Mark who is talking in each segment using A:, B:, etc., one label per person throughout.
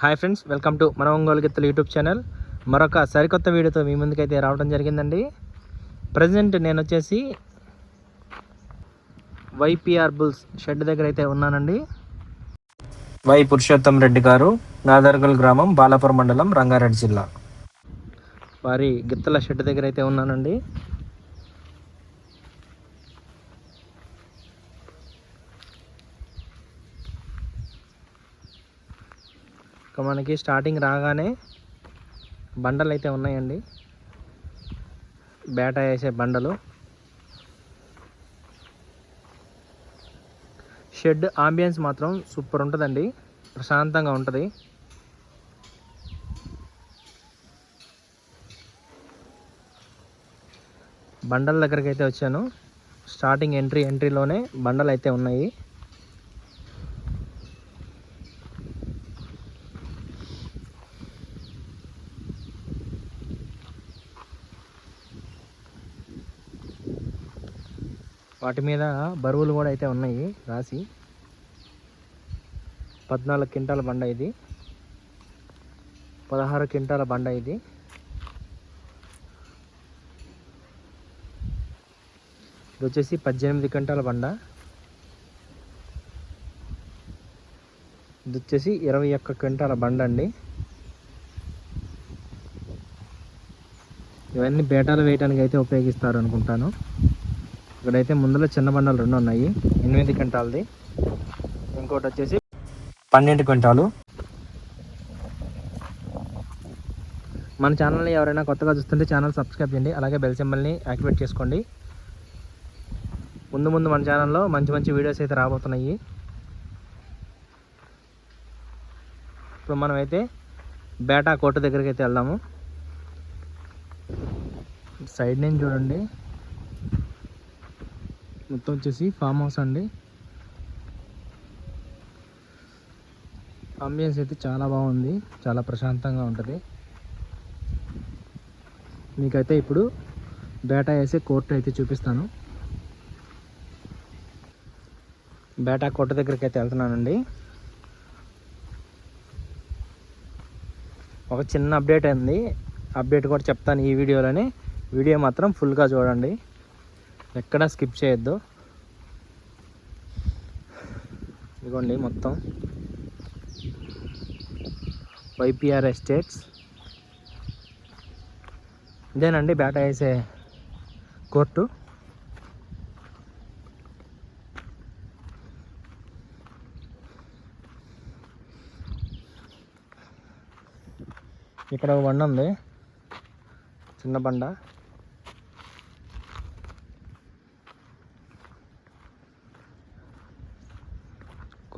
A: Hi friends welcome to మన ఒంగోలు గిత్తలు YouTube channel. మరొక సరికొత్త వీడియోతో మీ ముందుకైతే రావడం జరిగిందండి. ప్రజెంట్ నేను వచ్చేసి వైపిఆర్ బుల్స్ షెడ్ దగ్గర అయితే ఉన్నానండి. వై పురుషోత్తం రెడ్డి గారు నాదర్గల్ గ్రామం బాలాపురం మండలం రంగారెడ్డి జిల్లా. వారి గిత్తల షెడ్ దగ్గర అయితే ఉన్నానండి. ఇక మనకి స్టార్టింగ్ రాగానే బండలు అయితే ఉన్నాయండి. బేట వేసే బండలు. షెడ్ ఆంబియన్స్ మాత్రం సూపర్ ఉంటుందండి. ప్రశాంతంగా ఉంటుంది. బండల దగ్గరికి అయితే వచ్చాను. స్టార్టింగ్ ఎంట్రీ ఎంట్రీలోనే బండలు అయితే ఉన్నాయి. వాటి మీద బరువులు కూడా అయితే ఉన్నాయి రాసి. పద్నాలుగు క్వింటాల బండ ఇది. పదహారు క్వింటాల బండ ఇది. ఇది వచ్చేసి పద్దెనిమిది క్వింటాల బండ. ఇది వచ్చేసి ఇరవై ఒక్క క్వింటాల బండ అండి. ఇవన్నీ బేటాలు వేయడానికి అయితే ఉపయోగిస్తారు అనుకుంటాను. ఇక్కడైతే ముందులో చిన్న బండలు రెండు ఉన్నాయి. ఎనిమిది క్వింటాలది. ఇంకోటి వచ్చేసి పన్నెండు క్వింటాలు. మన ఛానల్ని ఎవరైనా కొత్తగా చూస్తుంటే ఛానల్ సబ్స్క్రైబ్ చేయండి. అలాగే బెల్ సింబల్ని యాక్టివేట్ చేసుకోండి. ముందు ముందు మన ఛానల్లో మంచి మంచి వీడియోస్ అయితే రాబోతున్నాయి. ఇప్పుడు మనమైతే బేటా కోట దగ్గరికి అయితే వెళ్దాము. సైడ్ నుంచి చూడండి. మొత్తం వచ్చేసి ఫామ్ హౌస్ అండి. అంబియన్స్ అయితే చాలా బాగుంది. చాలా ప్రశాంతంగా ఉంటుంది. మీకైతే ఇప్పుడు బేటా వేసే కోర్టు అయితే చూపిస్తాను. బేటా కోట దగ్గరికి అయితే వెళ్తున్నానండి. ఒక చిన్న అప్డేట్ అయింది అప్డేట్ కూడా చెప్తాను ఈ వీడియోలోనే. వీడియో మాత్రం ఫుల్గా చూడండి. ఎక్కడ స్కిప్ చేయొద్దు. ఇదిగోండి మొత్తం. వైపిఆర్ ఎస్టేట్స్ ఇదేనండి బ్యాట వేసే కోర్టు. ఇక్కడ ఒక బండ ఉంది. చిన్న బండ.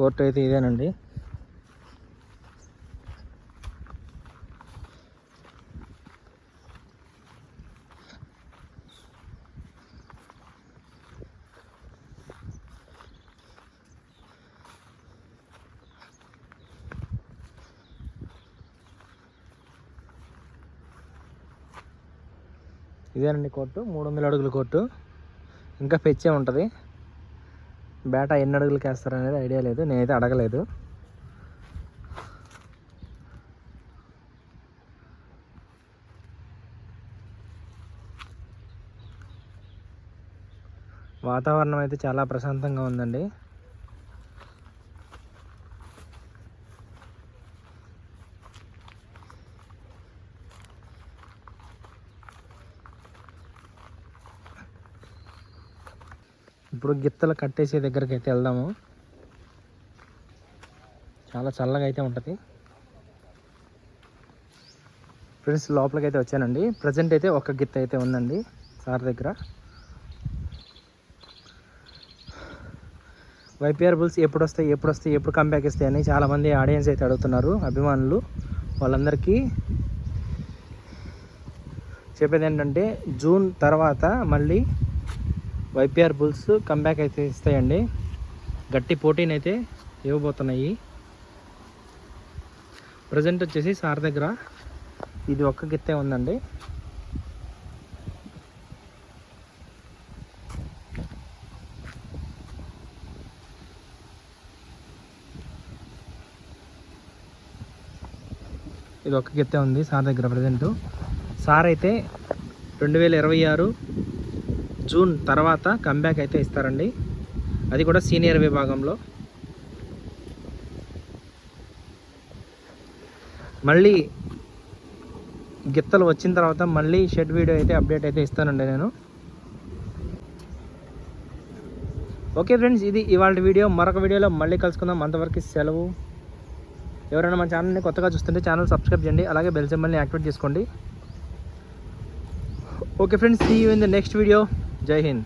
A: కోర్టు అయితే ఇదేనండి. ఇదేనండి కోర్టు మూడు వందల అడుగుల కోర్టు. ఇంకా పెచ్చే ఉంటుంది. బేటా ఎన్ని అడుగులకి వేస్తారనేది ఐడియా లేదు. నేనైతే అడగలేదు. వాతావరణం అయితే చాలా ప్రశాంతంగా ఉందండి. ఇప్పుడు గిత్తలు కట్టేసే దగ్గరికి అయితే వెళ్దాము. చాలా చల్లగా అయితే ఉంటుంది. ఫ్రెండ్స్ లోపలికి అయితే వచ్చానండి. ప్రజెంట్ అయితే ఒక గిత్త అయితే ఉందండి సార్ దగ్గర. వైపీఆర్ బుల్స్ ఎప్పుడు వస్తాయి ఎప్పుడు వస్తాయి ఎప్పుడు కంబ్యాక్ ఇస్తాయి అని చాలామంది ఆడియన్స్ అయితే అడుగుతున్నారు అభిమానులు. వాళ్ళందరికీ చెప్పేది ఏంటంటే జూన్ తర్వాత మళ్ళీ వైపీఆర్ బుల్స్ కంబ్యాక్ అయితే ఇస్తాయండి. గట్టి పోటీని అయితే ఇవ్వబోతున్నాయి. ప్రజెంట్ వచ్చేసి సార్ దగ్గర. ఇది ఒక్క గిత్తే ఉందండి. ఇది ఒక్క గిత్తే ఉంది సార్ దగ్గర ప్రజెంట్ సార్ అయితే రెండు వేల ఇరవై ఆరు జూన్ తర్వాత కంబ్యాక్ అయితే ఇస్తారండి. అది కూడా సీనియర్ విభాగంలో. మళ్ళీ గిత్తలు వచ్చిన తర్వాత మళ్ళీ షెడ్ వీడియో అయితే అప్డేట్ అయితే ఇస్తానండి నేను. ఓకే ఫ్రెండ్స్ ఇది ఇవాళ వీడియో. మరొక వీడియోలో మళ్ళీ కలుసుకుందాం. అంతవరకు సెలవు. ఎవరైనా మన ఛానల్ని కొత్తగా చూస్తుంటే ఛానల్ సబ్స్క్రైబ్ చేయండి. అలాగే బెల్ సింబల్ని యాక్టివేట్ చేసుకోండి. Okay friends see you in the next video Jai Hind